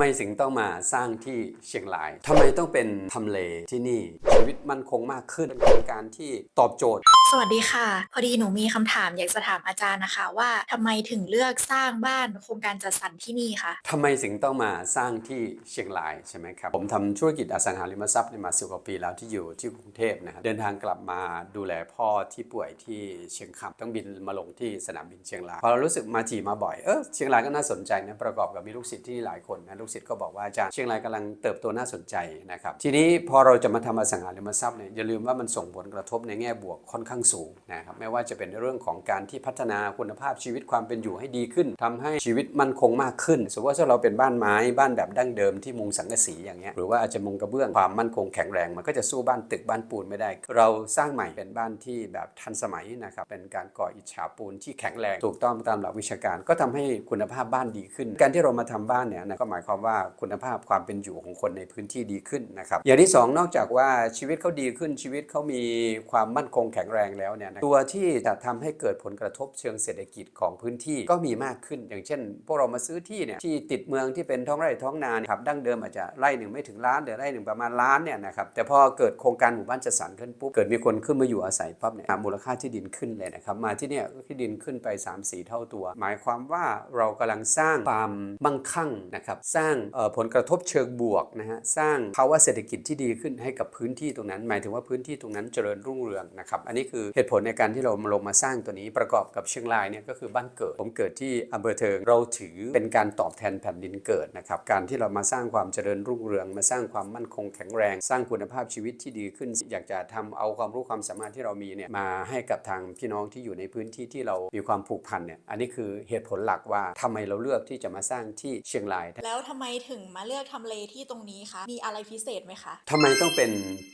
ำไมถึงต้องมาสร้างที่เชียงรายทำไมต้องเป็นทำเลที่นี่ ชีวิตมั่นคงมากขึ้นเป็นโครงการที่ตอบโจทย์ สวัสดีค่ะ พอดีหนูมีคำถามอยากจะถามอาจารย์นะคะ ว่าทำไมถึงเลือกสร้างบ้านโครงการจัดสรรที่นี่คะทำไมถึงต้องมาสร้างที่เชียงรายใช่ไหมครับ ผมทำธุรกิจอสังหาริมทรัพย์เนี่ยมาสิบกว่าปีแล้วที่อยู่ที่กรุงเทพนะฮะเดินทางกลับมาดูแลพ่อที่ป่วยที่เชียงคำต้องบินมาลงที่สนามบินเชียงรายพอเรารู้สึกมาถี่มาบ่อยเออเชียงรายก็น่าสนใจนะประกอบกับมีลูกศิษย์ที่นี่หลายคนนะลูกศิษย์ก็บอกว่าอาจารย์เชียงรายกำลังเติบโตน่าสนใจนะครับทีนี้พอเราจะมาทำอสังหาริมทรัพย์เนี่ยอย่าลืมว่ามันส่งผลกระทบในแง่บวกค่อนข้างสูงนะครับไม่ว่าจะเป็นเรื่องของการที่พัฒนาคุณภาพชีวิตความเป็นอยู่ให้ดีขึ้นทำให้ชีวิตมั่นคงมากขึ้น สมมติว่าถ้าเราเป็นบ้านไม้บ้านแบบดั้งเดิมที่มุงสังกะสีอย่างเงี้ยหรือว่าอาจจะมุงกระเบื้องความมั่นคงแข็งแรงมันก็จะสู้บ้านตึกบ้านปูนไม่ได้ เราสร้างใหม่เป็นบ้านที่แบบทันสมัยนะครับเป็นการก่ออิฐฉาปูนที่แข็งแรงถูกต้องตามหลักวิชาการ ก็ทำให้คุณภาพบ้านดีขึ้น การที่เรามาทำบ้านเนี่ยนะก็หมายความว่าคุณภาพความเป็นอยู่ของคนในพื้นที่ดีขึ้นนะครับอย่างที่สองนอกจากว่าชีวิตเขาดีขึ้นชีวิตเขามีความมั่นคงแข็งแรงแล้วเนี่ยนะตัวที่จะทำให้เกิดผลกระทบเชิงเศรษฐกิจของพื้นที่ก็มีมากขึ้น อย่างเช่น พวกเรามาซื้อที่เนี่ยที่ติดเมืองที่เป็นท้องไร่ท้องนานครับดั้งเดิมอาจจะไร่หนึ่งไม่ถึงล้านเดี๋ยวไร่หนึ่งประมาณล้านเนี่ยนะครับแต่พอเกิดโครงการหมู่บ้านจัดสรรขึ้นปุ๊บเกิดมีคนขึ้นมาอยู่อาศัยปั๊บเนี่ยมูลค่าที่ดินขึ้นเลยนะครับมาที่เนี่ยที่ดินขึ้นไป 3-4 เท่าตัว หมายความว่าเรากำลังสร้างความมั่งคั่งนะครับสร้างผลกระทบเชิงบวกนะฮะสร้างภาวะเศรษฐกิจที่ดีขึ้นให้กับพื้นที่ตรงนั้น หมายถึงว่าพื้นที่ตรงนั้นเจริญรุ่งเรืองนะครับอันนี้คือเหตุผลในการที่เราลงมาสร้างตัวนี้ประกอบกับเชียงรายเนี่ยก็คือบ้านเกิด ผมเกิดที่อำเภอเทิงเราถือเป็นการตอบแทนแผ่นดินเกิดนะครับการที่เรามาสร้างความเจริญรุ่งเรือง มาสร้างความมั่นคงแข็งแรง สร้างคุณภาพชีวิตที่ดีขึ้น อยากจะทำเอาความรู้ความสามารถที่เรามีเนี่ยมาให้กับทางพี่น้องที่อยู่ในพื้นที่ที่เรามีความผูกพันเนี่ยอันนี้คือเหตุผลหลักว่าทำไมเราเลือกที่จะมาสร้างที่เชียงราย แล้วทำไมถึงมาเลือกทำเลที่ตรงนี้คะมีอะไรพิเศษไหมคะทำไมต้องเป็น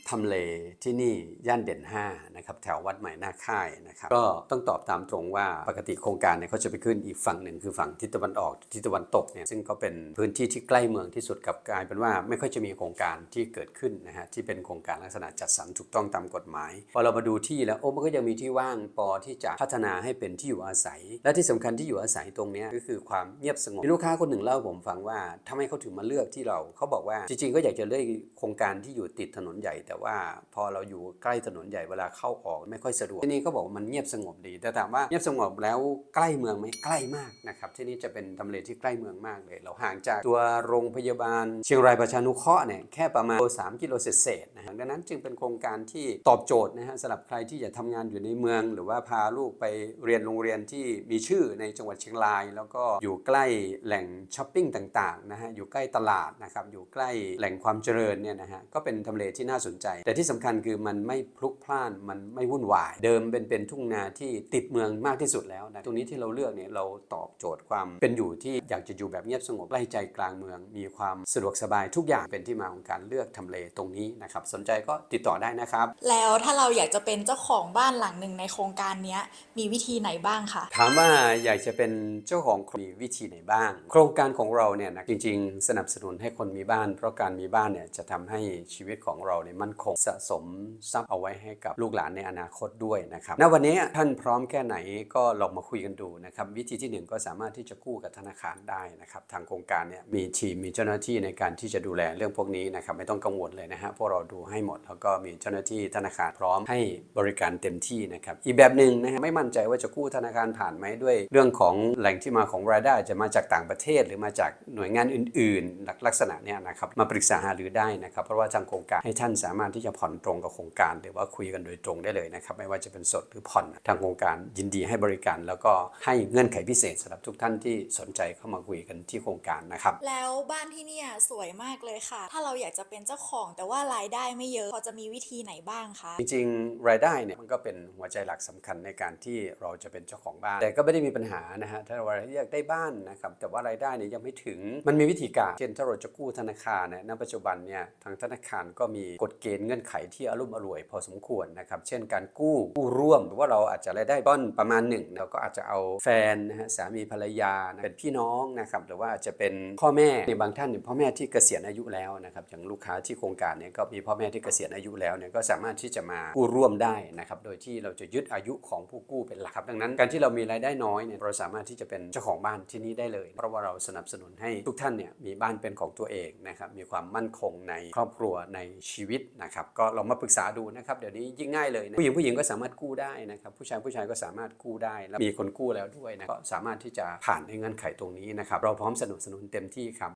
ทำเลที่นี่ย่านเด่น5นะครับแถววัดใหม่หน้าค่ายนะครับก็ต้องตอบตามตรงว่าปกติโครงการเนี่ยเขาจะไปขึ้นอีกฝั่งหนึ่งคือฝั่งทิศตะวันออกทิศตะวันตกเนี่ยซึ่งก็เป็นพื้นที่ที่ใกล้เมืองที่สุดกับกลายเป็นว่าไม่ค่อยจะมีโครงการที่เกิดขึ้นนะฮะที่เป็นโครงการลักษณะจัดสรรถูกต้องตามกฎหมายพอเรามาดูที่แล้วโอ้มันก็ยังมีที่ว่างพอที่จะพัฒนาให้เป็นที่อยู่อาศัย และที่สำคัญที่อยู่อาศัยตรงนี้ก็คือความเงียบสงบมีลูกค้าคนหนึ่งเล่าผมฟังว่าทำไมเขาถึงมาเลือกที่เราเขาบอกว่าจริงๆก็อยากจะเลือกโครงการที่อยู่ติดถนนใหญ่แต่ว่าพอเราอยู่ใกล้ถนนใหญ่เวลาเข้าออกไม่ค่อยสะดวกที่นี่เขาบอกมันเงียบสงบดี แต่ถามว่าเงียบสงบแล้วใกล้เมืองไหมใกล้มากนะครับที่นี่จะเป็นทำเลที่ใกล้เมืองมากเลย เราห่างจากตัวโรงพยาบาล เชียงรายประชานุเคราะห์เนี่ยแค่ประมาณ3กิโลเศษ ดังนั้นจึงเป็นโครงการที่ตอบโจทย์นะฮะสำหรับใครที่จะทำงานอยู่ในเมือง หรือว่าพาลูกไปเรียนโรงเรียนที่มีชื่อในจังหวัดเชียงราย แล้วก็อยู่ใกล้แหล่งช้อปปิ้งต่างๆนะฮะอยู่ใกล้ตลาดนะครับอยู่ใกล้แหล่งความเจริญเนี่ยนะฮะก็เป็นทำเลที่น่าสนใจ แต่ที่สำคัญคือมันไม่พลุกพล่านมันไม่วุ่นวาย เดิมเป็นเป็นทุ่งนาที่ติดเมืองมากที่สุดแล้วนะตรงนี้ที่เราเลือกเนี่ยเราตอบโจทย์ความเป็นอยู่ที่อยากจะอยู่แบบเงียบสงบใกล้ใจกลางเมือง มีความสะดวกสบายทุกอย่างเป็นที่มาของการเลือกทำเลตรงนี้นะครับสนใจก็ติดต่อได้นะครับ แล้วถ้าเราอยากจะเป็นเจ้าของบ้านหลังหนึ่งในโครงการเนี้ยมีวิธีไหนบ้างคะถามว่าอยากจะเป็นเจ้าของมีวิธีไหนบ้าง โครงการของเราเนี่ยนะจริง ๆ สนับสนุนให้คนมีบ้าน เพราะการมีบ้านเนี่ยจะทำให้ชีวิตของเราเนี่ยมั่นคงสะสมทรัพย์เอาไว้ให้กับลูกหลานในอนาคตด้วยนะครับณวันนี้ท่านพร้อมแค่ไหนก็ลองมาคุยกันดูนะครับ วิธีที่หนึ่งก็สามารถที่จะกู้กับธนาคารได้นะครับ ทางโครงการเนี่ยมีทีมมีเจ้าหน้าที่ในการที่จะดูแลเรื่องพวกนี้นะครับไม่ต้องกังวลเลยนะฮะพวกเราดูให้หมด แล้วก็มีเจ้าหน้าที่ธนาคารพร้อมให้บริการเต็มที่นะครับอีกแบบหนึ่งนะฮะไม่มั่นใจว่าจะกู้ธนาคารผ่านไหมด้วย เรื่องของแหล่งที่มาของรายได้จะมาจากต่างประเทศ หรือมาจากหน่วยงานอื่น ๆ ลักษณะเนี้ยนะครับมาปรึกษาหารือได้นะครับ เพราะว่าทางโครงการให้ท่านสามารถที่จะผ่อนตรงกับโครงการ หรือว่าคุยกันโดยตรงได้เลยนะครับไม่ว่าจะเป็นสดหรือผ่อนทางโครงการยินดีให้บริการ แล้วก็ให้เงื่อนไขพิเศษสำหรับทุกท่านที่สนใจเข้ามาคุยกันที่โครงการนะครับแล้วบ้านที่เนี่ยสวยมากเลยค่ะ ถ้าเราอยากจะเป็นเจ้าของแต่ว่ารายได้ไม่เยอะ พอจะมีวิธีไหนบ้างคะ จริงๆ รายได้เนี่ยมันก็เป็นหัวใจหลักสำคัญในการที่เราจะเป็นเจ้าของบ้าน แต่ก็ไม่ได้มีปัญหานะฮะถ้าเราอยากได้บ้านนะครับแต่ว่ารายได้เนี่ยยังไม่ถึงมันมีวิธีการเช่นถ้าเราจะกู้ธนาคารเนี่ยณปัจจุบันเนี่ยทางธนาคารก็มีกฎเกณฑ์เงื่อนไขที่อารมณ์อร่วย พอสมควรนะครับเช่นการกู้กู้ร่วมหรือว่าเราอาจจะรายได้ต้นประมาณหนึ่งเราก็อาจจะเอาแฟนนะฮะสามีภรรยาเป็นพี่น้องนะครับหรือว่าอาจจะเป็นพ่อแม่ในบางท่านเนี่ยพ่อแม่ที่เกษียณอายุแล้วนะครับอย่างลูกค้าที่โครงการเนี่ยก็มีพ่อแม่ที่เกษียณอายุแล้วเนี่ยก็สามารถที่จะมากู้ร่วมได้นะครับโดยที่เราจะยึดอายุของผู้กู้เป็นหลักครับดังนั้น การที่เรามีรายได้น้อยเนี่ยเราสามารถที่จะเป็นเจ้าของบ้านที่นี่ได้เลย เพราะว่าเราสนับสนุนให้ทุกท่านเนี่ยมีบ้านเป็นของตัวเองนะครับมีความมั่นคงในครอบครัวในชีวิตนะครับก็ลองมาปรึกษาดูนะครับเดี๋ยวนี้ยิ่งง่ายเลยนะผู้หญิงผู้หญิงก็สามารถกู้ได้นะครับผู้ชายผู้ชายก็สามารถกู้ได้แล้วมีคนกู้แล้วด้วยนะก็สามารถที่จะผ่านในเงื่อนไขตรงนี้นะครับเราพร้อมสนับสนุนเต็มที่ครับ